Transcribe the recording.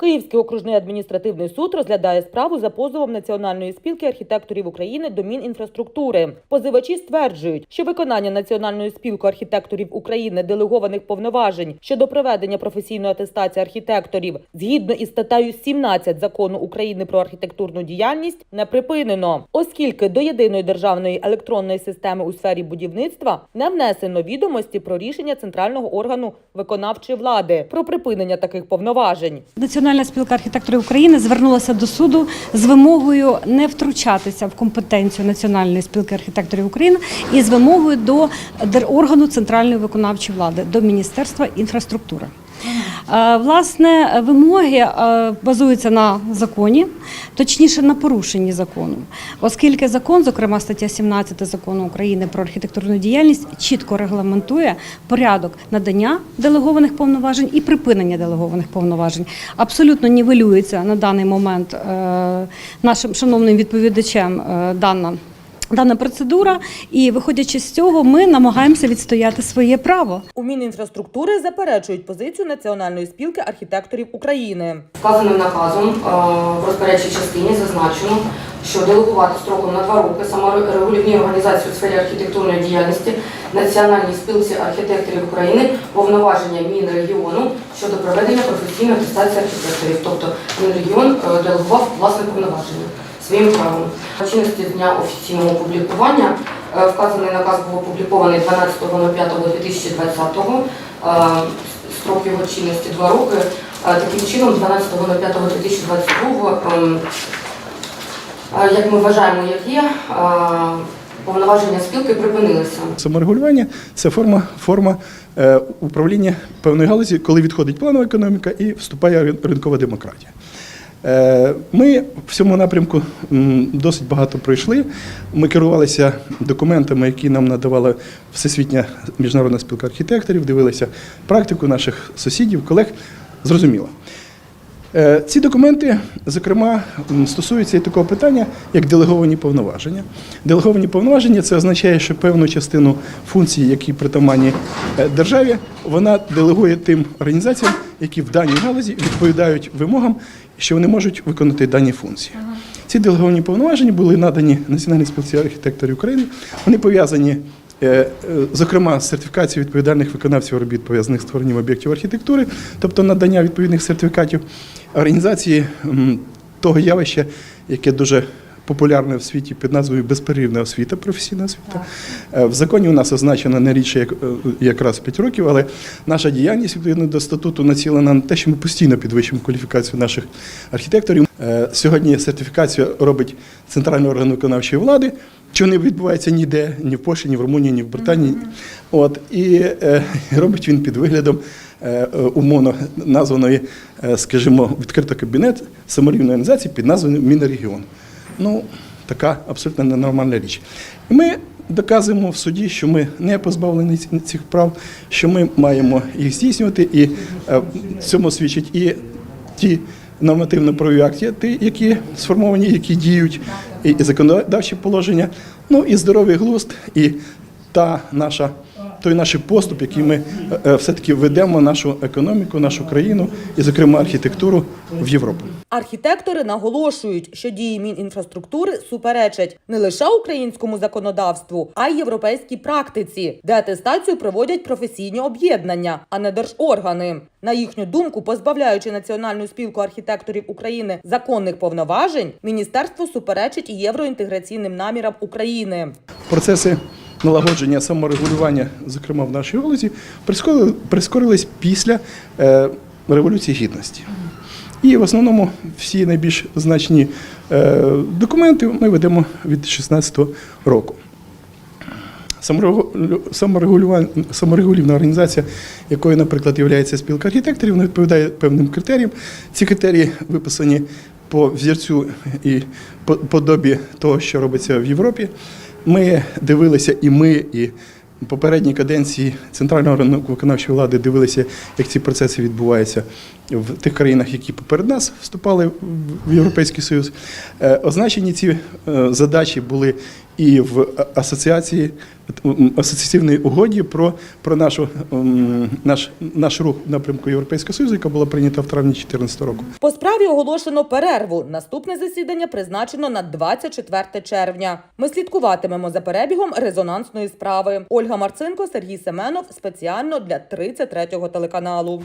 Київський окружний адміністративний суд розглядає справу за позовом Національної спілки архітекторів України до Мінінфраструктури. Позивачі стверджують, що виконання Національною спілкою архітекторів України делегованих повноважень щодо проведення професійної атестації архітекторів згідно із статтею 17 закону України про архітектурну діяльність не припинено, оскільки до єдиної державної електронної системи у сфері будівництва не внесено відомості про рішення центрального органу виконавчої влади про припинення таких повноважень. Національна спілка архітекторів України звернулася до суду з вимогою не втручатися в компетенцію Національної спілки архітекторів України і з вимогою до органу центральної виконавчої влади до Міністерства інфраструктури. Е, Власне, вимоги е, базуються на законі, точніше на порушенні закону, оскільки закон, зокрема стаття 17 закону України про архітектурну діяльність, чітко регламентує порядок надання делегованих повноважень і припинення делегованих повноважень. Абсолютно нівелюється на даний момент е, нашим шановним відповідачем дана. Дана процедура, і виходячи з цього, ми намагаємося відстояти своє право. У Мінінфраструктури заперечують позицію Національної спілки архітекторів України. Вказаним наказом е, в розпорядчій частині зазначено, що делегувати строком на два роки саморегулівні організації у сфері архітектурної діяльності Національній спілці архітекторів України повноваження Мінрегіону щодо проведення професійної атестації архітекторів. Тобто Мінрегіон е, делегував власне повноваження своїм правом. Чинності з дня офіційного опублікування е, вказаний наказ був опублікований 12.05.2020 Е, Строк його чинності 2 роки. Е, Таким чином, 12.05.2022, ем, як ми вважаємо, як є, повноваження спілки припинилися. Саморегулювання це форма, форма управління певної галузі, коли відходить планова економіка і вступає ринкова демократія. Е, Ми в цьому напрямку досить багато пройшли. Ми керувалися документами, які нам надавала Всесвітня міжнародна спілка архітекторів, дивилися практику наших сусідів, колег. Зрозуміло. Е, Ці документи, зокрема, стосуються і такого питання, як делеговані повноваження. Делеговані повноваження це означає, що певну частину функцій, які притаманні е, державі, вона делегує тим організаціям, які в даній галузі відповідають вимогам, що вони можуть виконати дані функції. Ці делеговані повноваження були надані Національній спілці архітекторів України. Вони пов'язані Зокрема, з сертифікацією відповідальних виконавців робіт пов'язаних з створенням об'єктів архітектури, тобто надання відповідних сертифікатів організації того явища, яке дуже популярне в світі під назвою безперервна освіта, професійна освіта. Е, В законі у нас означено не рідше як е, якраз 5 років, але наша діяльність відповідно до статуту націлена на те, що ми постійно підвищуємо кваліфікацію наших архітекторів. Е, Сьогодні сертифікацію робить центральний орган виконавчої влади. Що не відбувається ніде, ні в Польщі, ні в Румунії, ні в Британії. От і е, робить він під виглядом е, е, умовно названої, е, скажімо, відкрито кабінет саморівної організації під назвою Мінрегіон. Ну, така абсолютно ненормальна річ. І ми доказуємо в суді, що ми не позбавлені цих прав, що ми маємо їх здійснювати, і е, цьому свідчить і ті нормативно-правові акти, які сформовані, які діють, і, законодавчі положення, ну і здоровий глузд, і та наша. Той наш поступ, який ми е, е, все-таки ведемо нашу економіку, нашу країну і, зокрема, архітектуру в Європу. Архітектори наголошують, що дії Мінінфраструктури суперечать не лише українському законодавству, а й європейській практиці, де атестацію проводять професійні об'єднання, а не держоргани. На їхню думку, позбавляючи Національну спілку архітекторів України законних повноважень, міністерство суперечить євроінтеграційним намірам України. Процеси налагодження саморегулювання, зокрема в нашій галузі, прискорили- прискорились після е, Революції Гідності. І в основному всі найбільш значні е, документи ми ведемо від 16 року. Саморегулівна організація, якою, наприклад, є спілка архітекторів, вона відповідає певним критеріям. Ці критерії виписані по взірцю і подобі того, що робиться в Європі. Ми дивилися, і ми, і попередні каденції центрального ринку виконавчої влади дивилися, як ці процеси відбуваються в тих країнах, які поперед нас вступали в Європейський Союз. Е, Означені ці е, задачі були і в асоціації м, асоціативній угоді про, про нашу, наш, наш рух напрямку Європейського Союзу, яка була прийнята в травні 2014 року. По справі оголошено перерву. Наступне засідання призначено на 24 червня. Ми слідкуватимемо за перебігом резонансної справи. Ольга Марцинко, Сергій Семенов спеціально для 33-го телеканалу.